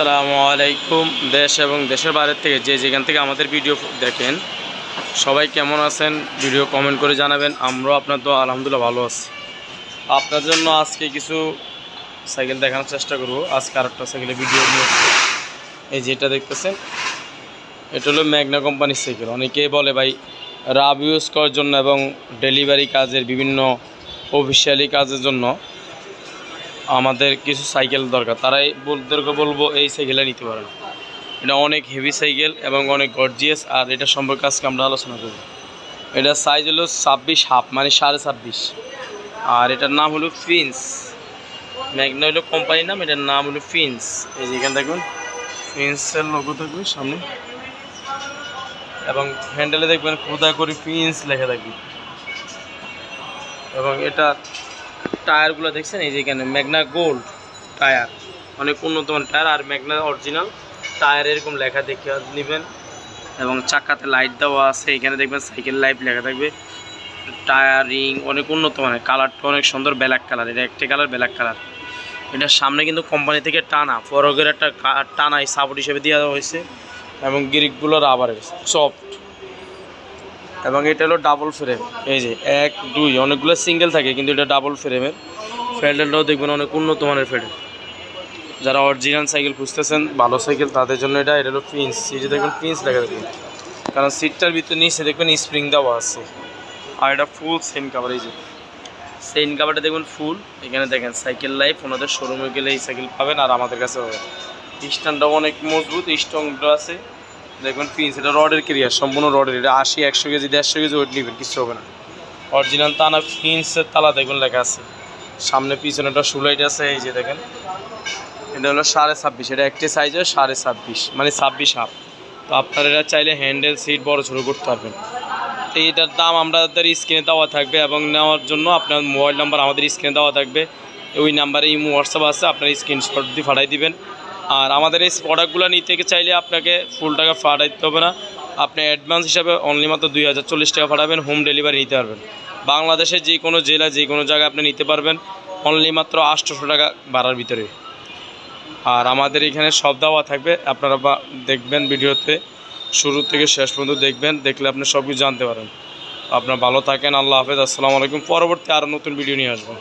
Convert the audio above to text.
আসসালামু আলাইকুম, দেশ এবং দেশের বাইরে থেকে যে যেখান থেকে আমাদের ভিডিও দেখেন, সবাই কেমন আছেন? ভিডিও কমেন্ট করে জানাবেন, আমরাও আপনার তো আলহামদুলিল্লাহ ভালো আছি। আপনার জন্য আজকে কিছু সাইকেল দেখানোর চেষ্টা করব। আজকে আরেকটা সাইকেলের ভিডিও নিয়ে। এই যেটা দেখতেছেন, এটা হলো ম্যাগনা কোম্পানির সাইকেল। অনেকেই বলে, ভাই, রাব ইউজ করার জন্য এবং ডেলিভারি কাজের বিভিন্ন অফিসিয়ালি কাজের জন্য আমাদের কিছু সাইকেল দরকার। তারাই বলদেরকে বলব এই সাইকেলটা নিতে পারেন। এটা অনেক হেভি সাইকেল এবং অনেক গর্জিয়াস আর এটা সম্পর্কে আজকে আমরা আলোচনা করব। এটা সাইজ হলো ছাব্বিশ হাফ মানে সাড়ে ছাব্বিশ। আর এটার নাম হলো ফিন্স ম্যাগনা হলো কোম্পানির নাম, এটার নাম হলো ফিন্স এই যে এখানে দেখুন ফিন্সের লোগো থাকবে সামনে। এবং হ্যান্ডেলে দেখবেন খোদা করে ফিন্স লেখা থাকবে। এবং এটা টায়ারগুলো দেখছেন? এই যে এখানে ম্যাগনা গোল্ড টায়ার। অনেক উন্নত মানের টায়ার, আর ম্যাগনা অরিজিনাল টায়ার এরকম লেখা দেখে নেবেন। এবং চাকাতে লাইট দেওয়া আছে। এখানে দেখবেন সাইকেল লাইট লেখা থাকবে। টায়ার অনেক উন্নত মানের। কালারটা অনেক সুন্দর ব্ল্যাক কালার এটা একটি কালার ব্ল্যাক কালার এটার সামনে কিন্তু কোম্পানি থেকে টানা, ফরগের একটা টানা সাপোর্ট হিসেবে দেওয়া হয়েছে। এবং গিরিকগুলো রাবারের সফট এবং এটা হলো ডাবল ফ্রেম এই যে এক, দুই, অনেকগুলো সিঙ্গেল থাকে, কিন্তু এটা ডাবল ফ্রেমের ফ্যান্ডেলটাও দেখবেন অনেক উন্নত মানের ফ্যান্ডেল যারা অরিজিনাল সাইকেল খুঁজতেছেন, ভালো সাইকেল তাদের জন্য এটা এটা হলো প্রিন্স যে দেখবেন প্রিন্স লেখা দেখবেন কারণ সিটটার ভিতরে নিচে দেখবেন স্প্রিং দেওয়া আছে। আর এটা ফুল সেন কাভার এই যে। সেন কাভারটা দেখবেন ফুল এখানে দেখেন সাইকেল লাইফ ওনাদের শোরুমে গেলে এই সাইকেল পাবেন আর আমাদের কাছে হবে। স্ট্যান্ডটাও অনেক মজবুত স্ট্রংটা আছে। দেখবেন পিস এটা রডের কেরিয়ার সম্পূর্ণ রডের এটা আশি, একশো কেজি, দেড়শো কেজি ওয়েট নেবেন কিছু হবে না। অরিজিনাল তানা ফিন্সের তালা দেখুন লেখা আছে। সামনে, পিছনে একটা সুলাইট আছে, এই যে দেখেন। এটা হলো সাড়ে ছাব্বিশ, এটা একটি সাইজ হয় সাড়ে ছাব্বিশ মানে ছাব্বিশ হাফ তো আপনারা এটা চাইলে হ্যান্ডেল সিট বড় ছোটো করতে পারবেন। তো এটার দাম আমাদের স্ক্রিনে দেওয়া থাকবে এবং নেওয়ার জন্য আপনার মোবাইল নাম্বার আমাদের স্ক্রিনে দেওয়া থাকবে। ওই নাম্বারে ইমো, হোয়াটসঅ্যাপ আছে, আপনার স্ক্রিনশট দিয়ে পাঠাই দিবেন। আর আমাদের এই প্রোডাক্টগুলো নিতে চাইলে আপনাকে ফুল টাকা পাঠাইতে হবে না। আপনি অ্যাডভান্স হিসাবে অনলি মাত্র দুই হাজার চল্লিশ টাকা পাঠাবেন হোম ডেলিভারি নিতে পারবেন। বাংলাদেশের যে কোনো জেলা যে কোনো জায়গায় আপনি নিতে পারবেন অনলি মাত্র আটশোশো টাকা ভাড়ার ভিতরে। আর আমাদের এখানে সব দাওয়া থাকবে, আপনারা বা- দেখবেন ভিডিওতে, শুরু থেকে শেষ পর্যন্ত দেখবেন, দেখলে আপনি সব কিছু জানতে পারেন আপনার ভালো থাকেন, আল্লাহ হাফেজ, আসসালামু আলাইকুম। পরবর্তী আরও নতুন ভিডিও নিয়ে আসব।